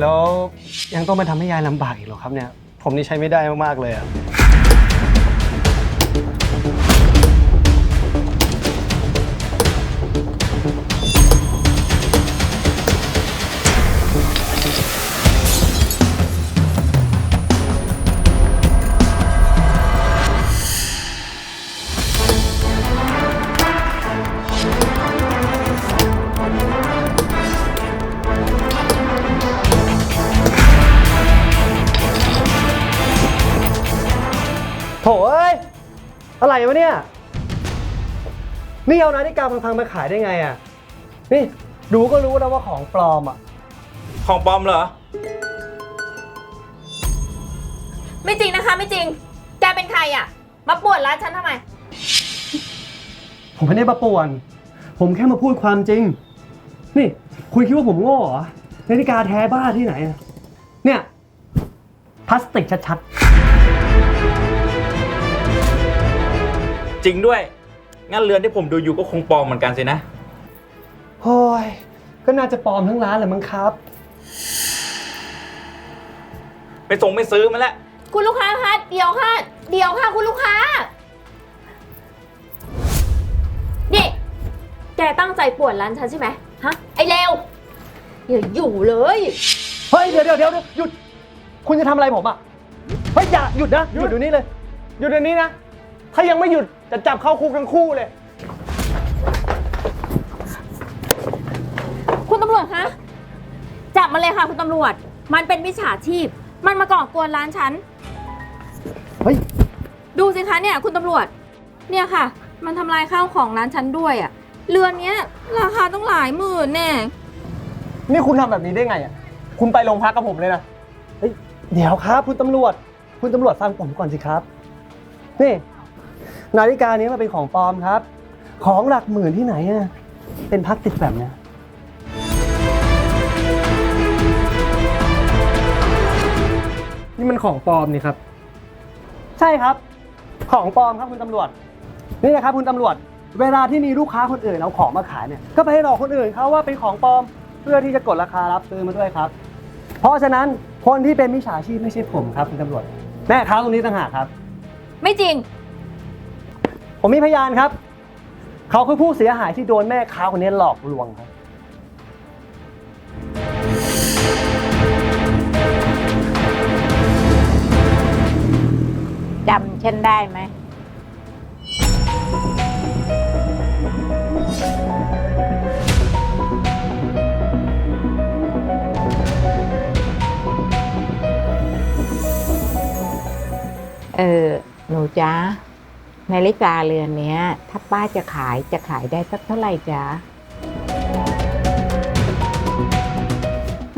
แล้วยังต้องมาทำให้ยายลำบากอีกเหรอครับเนี่ย ผมนี่ใช้ไม่ได้มากๆเลยอะ วะเนี่ย นี่เอานาฬิกาพังๆมาขายได้ไงอะนี่ดูก็รู้นะว่าของปลอมอะของปลอมเหรอ ไม่จริงนะคะ ไม่จริง แกเป็นใครอะ มาปวดร้านฉันทำไม ผมไม่ได้มาป่วน ผมแค่มาพูดความจริง นี่ คุณคิดว่าผมโง่เหรอ นาฬิกาแท้บ้าที่ไหนอะเนี่ย พลาสติกชัด จริงด้วย งั้นเรือนที่ผมดูอยู่ก็คงปลอมเหมือนกันสินะๆโอ้ยก็น่าจะปลอมทั้งร้านแหละมั้งครับ ไปส่งไม่ซื้อมาแล้ว คุณลูกค้าคะเดี๋ยวค่ะ เดี๋ยวค่ะ คุณลูกค้า นี่ แกตั้งใจปวดร้านฉันใช่ไหมฮะ ไอ้เลวอย่าอยู่เลย เฮ้ย เดี๋ยวเดี๋ยวเดี๋ยวหยุด คุณจะทำอะไรผมอะเฮ้ย อย่าหยุดนะ หยุดเดี๋ยวนี้เลย หยุดเดี๋ยวนี้นะ ถ้ายังไม่หยุดจะจับเข้าคุกทั้งคู่เลย คุณตำรวจคะ จับมันเลยค่ะคุณตำรวจ มันเป็นมิจฉาชีพ มันมาก่อกวนร้านฉัน เฮ้ย ดูสิคะเนี่ยคุณตำรวจ เนี่ยค่ะ มันทำลายข้าวของร้านฉันด้วยอะ่ะเรือนเนี้ย ราคาต้องหลายหมื่นแน่ นี่คุณทำแบบนี้ได้ไงอะ คุณไปโรงพักกับผมเลยนะ เฮ้ย เดี๋ยวครับ คุณตำรวจ คุณตำรวจฟังผมก่อนสิครับ นี่ นาฬิกานี้มันเป็นของปลอมครับ ของหลักหมื่นที่ไหนอะเป็นพลาสติกแบบเนี้ยนี่มันของปลอมนี่ครับ ใช่ครับ ของปลอมครับคุณตำรวจ นี่นะครับคุณตำรวจ เวลาที่มีลูกค้าคนอื่นเอาของมาขายเนี่ย ก็ไปหลอกคนอื่นเขาว่าเป็นของปลอม เพื่อที่จะกดราคารับซื้อมาด้วยครับ เพราะฉะนั้นคนที่เป็นมิจฉาชีพไม่ใช่ผมครับคุณตำรวจ แม่ค้าตรงนี้ต่างหากครับ ไม่จริง ผมมีพยานครับ เขาคือผู้เสียหายที่โดนแม่ค้าคนนี้หลอกลวงครับ จำฉันได้ไหม เออ หนูจ๊ะ นาฬิกาเรือนเนี้ยถ้าป้าจะขายจะขายได้สักเท่าไหร่จ๊ะ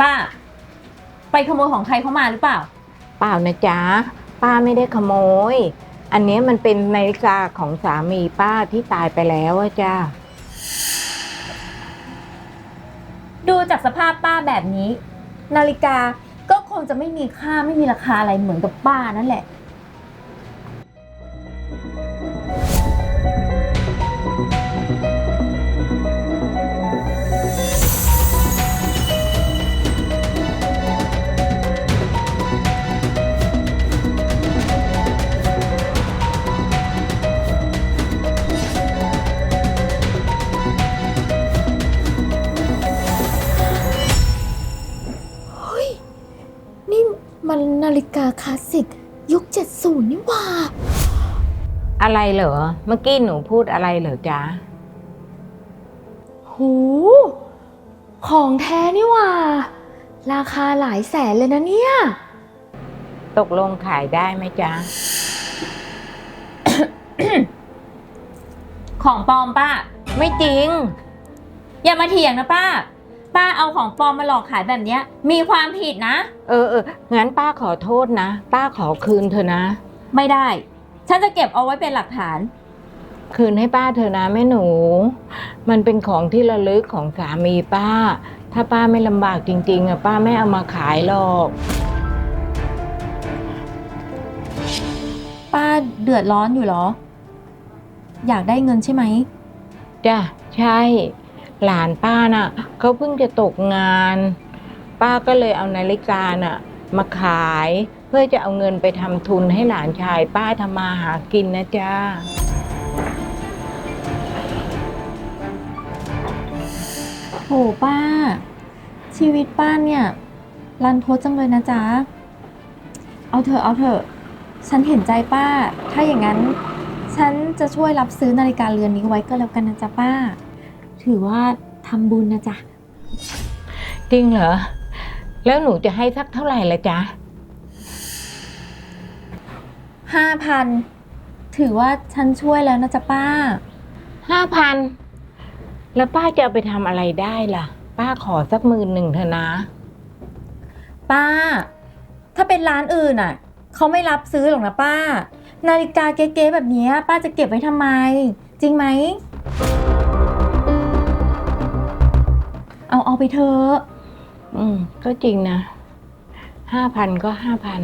ป้า ไปขโมยของใครเข้ามาหรือเปล่า เปล่านะจ๊ะ ป้าไม่ได้ขโมย อันเนี้ยมันเป็นนาฬิกาของสามีป้าที่ตายไปแล้วอะจ้าดูจากสภาพป้าแบบนี้ นาฬิกาก็คงจะไม่มีค่าไม่มีราคาอะไรเหมือนกับป้านั่นแหละ คลาสสิกยุค 70 นี่หว่า อะไรเหรอ เมื่อกี้หนูพูดอะไรเหรอจ๊ะ หู ของแท้นี่หว่า ราคาหลายแสนเลยนะเนี่ย ตกลงขายได้ไหมจ๊ะ ของปลอมป้า ไม่จริง อย่ามาเถียงนะป้า ป้าเอาของปลอมมาหลอกขายแบบเนี้ย มีความผิดนะ เออเอองั้นป้าขอโทษนะ ป้าขอคืนเธอะนะ ไม่ได้ ฉันจะเก็บเอาไว้เป็นหลักฐาน คืนให้ป้าเธอะนะแม่หนู มันเป็นของที่ระลึกของสามีป้า ถ้าป้าไม่ลำบากจริงๆอะป้าไม่เอามาขายหรอก ป้าเดือดร้อนอยู่เหรอ อยากได้เงินใช่ไหม จ้ะใช่ หลานป้าน่ะเขาเพิ่งจะตกงาน ป้าก็เลยเอานาฬิกาน่ะมาขายเพื่อจะเอาเงินไปทำทุนให้หลานชาย ป้าทำมาหากินนะจ๊ะโหป้า ชีวิตป้าเนี่ยรันทดจังเลยนะจ๊ะ เอาเถอะเอาเถอะ ฉันเห็นใจป้า ถ้าอย่างนั้น ฉันจะช่วยรับซื้อนาฬิกาเรือนนี้ไว้ก็แล้วกันนะจ๊ะป้า ถือว่าทำบุญนะจ๊ะ จริงเหรอ แล้วหนูจะให้สักเท่าไหร่ละจ๊ะ ห้าพัน ถือว่าฉันช่วยแล้วนะจ๊ะป้า ห้าพัน แล้วป้าจะเอาไปทำอะไรได้ล่ะ ป้าขอสักหมื่นหนึ่งเถอะนะ ป้า ถ้าเป็นร้านอื่นอะ เขาไม่รับซื้อหรอกนะป้า นาฬิกาเก๊ๆแบบเนี้ยป้าจะเก็บไว้ทำไม จริงไหม เอาเอาไปเถอะอืม ก็จริงนะห้าพันก็ห้าพัน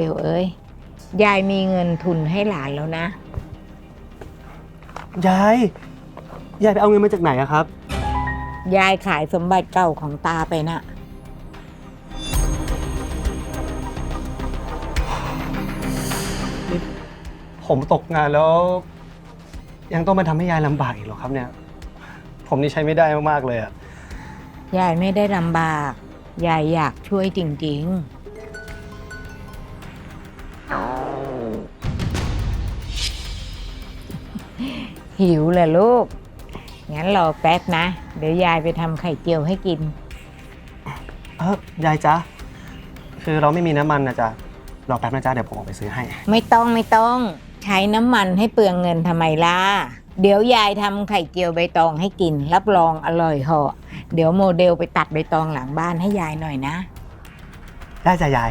เดลเอ้ยยายมีเงินทุนให้หลานแล้วนะ ยาย ยายไปเอาเงินมาจากไหนอะครับ ยายขายสมบัติเก่าของตาไปน่ะผมตกงานแล้ว ยังต้องมาทำให้ยายลำบากอีกเหรอครับเนี่ย ผมนี่ใช้ไม่ได้มากๆเลยอะยายไม่ได้ลำบาก ยายอยากช่วยจริง ๆ หิวเหรอลูก งั้นรอแป๊บนะ เดี๋ยวยายไปทำไข่เจียวให้กิน เออยายจ๊ะ คือเราไม่มีน้ำมันนะจ๊ะ รอแป๊บนะจ๊ะ เดี๋ยวผมออกไปซื้อให้ ไม่ต้องไม่ต้อง ใช้น้ำมันให้เปลืองเงินทำไมล่ะ เดี๋ยวยายทำไข่เจียวใบตองให้กิน รับรองอร่อยเหาะ เดี๋ยวโมเดลไปตัดใบตองหลังบ้านให้ยายหน่อยนะ ได้จ้ะยาย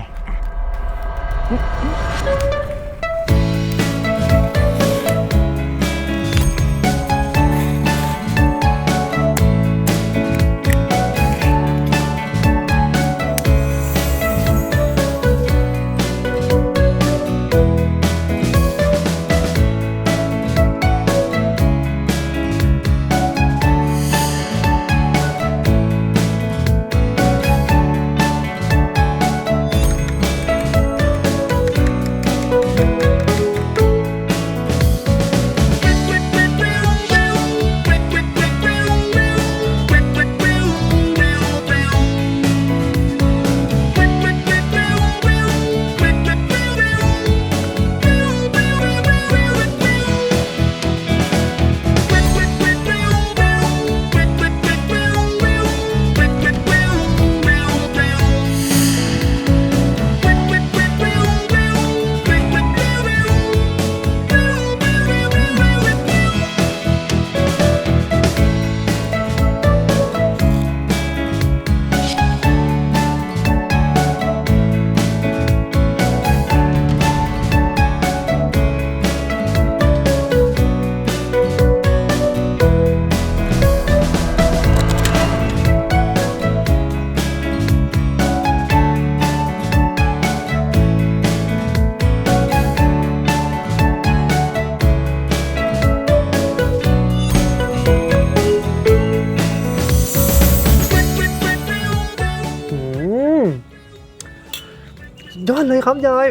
อดเลยครับยาย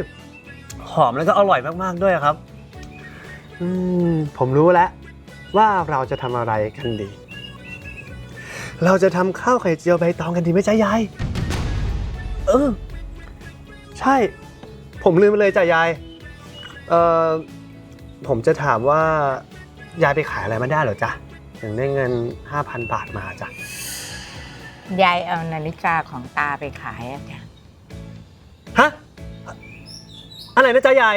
หอมแล้วก็อร่อยมากๆด้วยครับ อืมผมรู้แล้วว่าเราจะทำอะไรกันดี เราจะทำข้าวไข่เจียวใบตองกันดีไหมจ๊ะยาย เออ ใช่ ผมลืมไปเลยจ้ะยาย เอ่อ ผมจะถามว่ายายไปขายอะไรมาได้เหรอจ๊ะ ถึงได้เงิน 5,000 บาทมาจ้ะ ยายเอานาฬิกาของตาไปขายอะจ้ะฮะ อันไหนนะจ๊ะยาย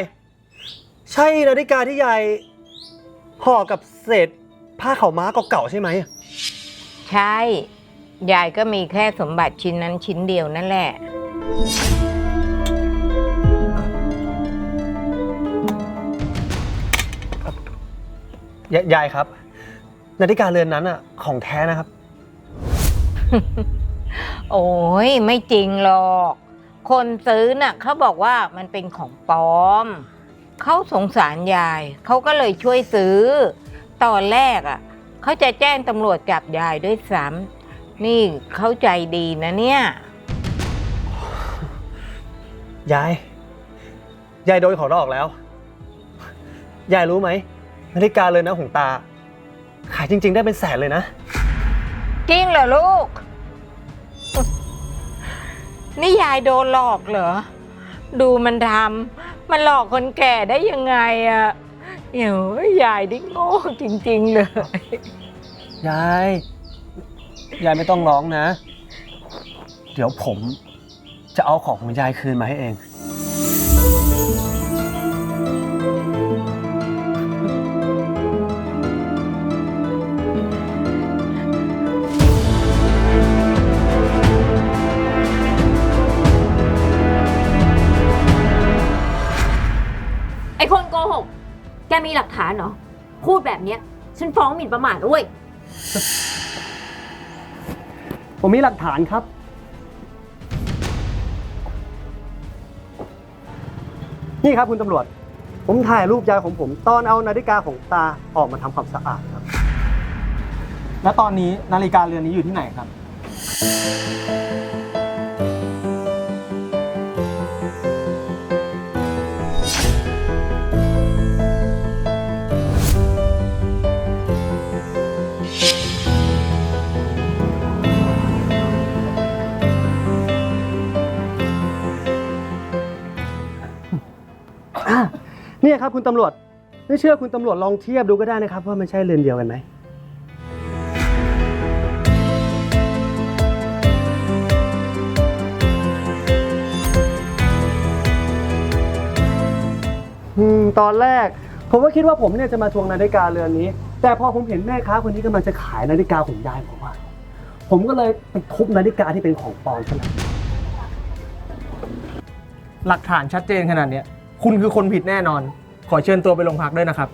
ใช่นาฬิกาที่ยายห่อกับเศษผ้าขาวม้าเก่าๆใช่ไหม ใช่ ยายก็มีแค่สมบัติชิ้นนั้นชิ้นเดียวนั่นแหละ ยายายครับ นาฬิกาเรือนนั้นอะของแท้นะครับ โอ้ยไม่จริงหรอก คนซื้อน่ะเขาบอกว่ามันเป็นของปลอม เขาสงสารยาย เขาก็เลยช่วยซื้อ ตอนแรกอะเขาจะแจ้งตำรวจจับยายด้วยซ้ำนี่เขาใจดีนะเนี่ย ยาย ยายโดนเขาหลอกแล้ว ยายรู้ไหมนาฬิกาเรือนนั้นของตา ขายจริง ๆ ได้เป็นแสนเลยนะ จริงเหรอลูก นี่ยายโดนหลอกเหรอ ดูมันทำมันหลอกคนแก่ได้ยังไงอะเดี๋ยวยายด้โง่จริง ๆ เลย ยาย ยายไม่ต้องร้องนะ เดี๋ยวผมจะเอาของของยายคืนมาให้เองานเหรอ พูดแบบเนี้ย ฉันฟ้องหมิ่นประมาทด้วย ผมมีหลักฐานครับ นี่ครับคุณตำรวจ ผมถ่ายรูปยายของผม ตอนเอานาฬิกาของตาออกมาทำความสะอาดครับ แล้วตอนนี้นาฬิกาเรือนนี้อยู่ที่ไหนครับ อะเนี่ยครับคุณตำรวจไม่เชื่อคุณตำรวจลองเทียบดูก็ได้นะครับ ว่ามันใช่เรือนเดียวกันไหม อืมตอนแรก ผมก็คิดว่าผมเนี่ยจะมาทวงนาฬิกาเรือนนี้ แต่พอผมเห็นแม่ค้าคนนี้กำลังจะขายนาฬิกาของยายผมว่า ผมก็เลยไปทุบนาฬิกาที่เป็นของปลอมซะเลยหลักฐานชัดเจนขนาดเนี้ย คุณคือคนผิดแน่นอน ขอเชิญตัวไปโรงพักด้วยนะครับ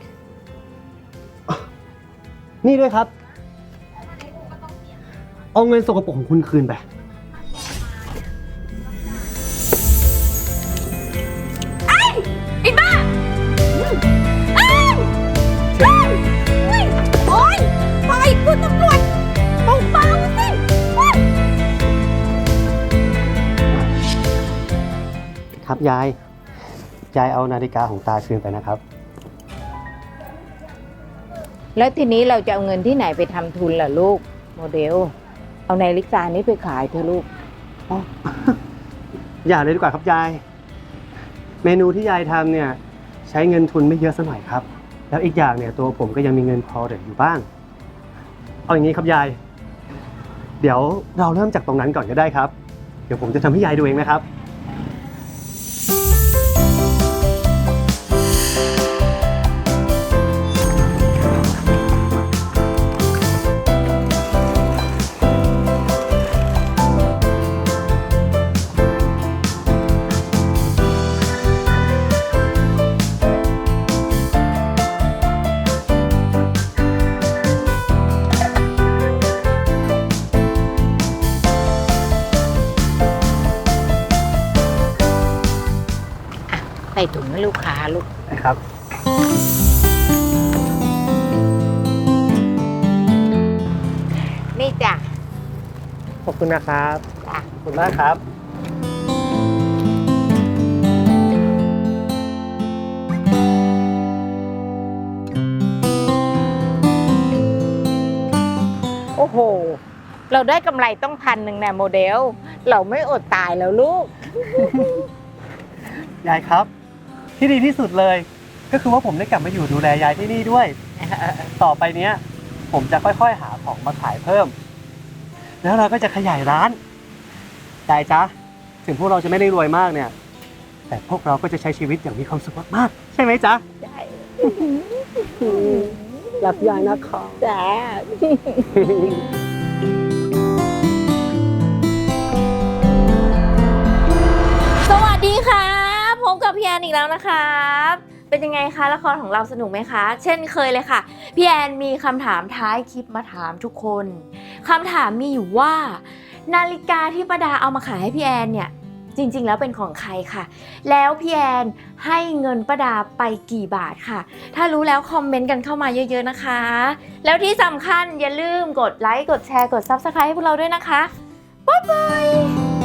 นี่ด้วยครับ เอาเงินสกปรกของคุณคืนไป ไอ้บ้าเอ้ยเอ้ยเอ้ยโอ๊ยปล่อยคุณตำรวจเบาๆสิโอ๊ย ครับยาย ยายเอานาฬิกาของตาคืนไปนะครับ แล้วทีนี้เราจะเอาเงินที่ไหนไปทำทุนล่ะลูก โมเดล เอานาฬิกานี้ไปขายเถอะลูก อย่าเลยดีกว่าครับยาย เมนูที่ยายทำเนี่ยใช้เงินทุนไม่เยอะสักหน่อยครับ แล้วอีกอย่างเนี่ยตัวผมก็ยังมีเงินพอเหลืออยู่บ้าง เอาอย่างนี้ครับยาย เดี๋ยวเราเริ่มจากตรงนั้นก่อนก็ได้ครับ เดี๋ยวผมจะทำให้ยายดูเองนะครับ ส่ถุงให้ลูกค้าลูก นะครับ นี่จ้ะขอบคุณนะครับ จ้ะ ขอบคุณมากครับ โอ้โห เราได้กำไรต้องพันหนึ่งแน่โมเดล เราไม่อดตายแล้วลูก ยายครับ ที่ดีที่สุดเลย ก็คือว่าผมได้กลับมาอยู่ดูแลยายที่นี่ด้วย ต่อไปเนี้ย ผมจะค่อยๆหาของมาขายเพิ่ม แล้วเราก็จะขยายร้านยายจ๊ะถึงพวกเราจะไม่ได้รวยมากเนี่ย แต่พวกเราก็จะใช้ชีวิตอย่างมีความสุขมากๆใช่ไหมจ๊ะใช่รักยายนะคะจ้าสวัสดีค่ะ พบกับพี่แอนอีกแล้วนะครับ เป็นยังไงคะละครของเราสนุกไหมคะ เช่นเคยเลยค่ะ พี่แอนมีคำถามท้ายคลิปมาถามทุกคนคำถามมีอยู่ว่า นาฬิกาที่ประดาเอามาขายให้พี่แอนเนี่ยจริง ๆ แล้วเป็นของใครค่ะ แล้วพี่แอนให้เงินประดาไปกี่บาทค่ะ ถ้ารู้แล้วคอมเมนต์กันเข้ามาเยอะ ๆนะคะ แล้วที่สำคัญอย่าลืมกดไลค์ กดแชร์ กด Subscribe ให้พวกเราด้วยนะคะ บ๊ายบาย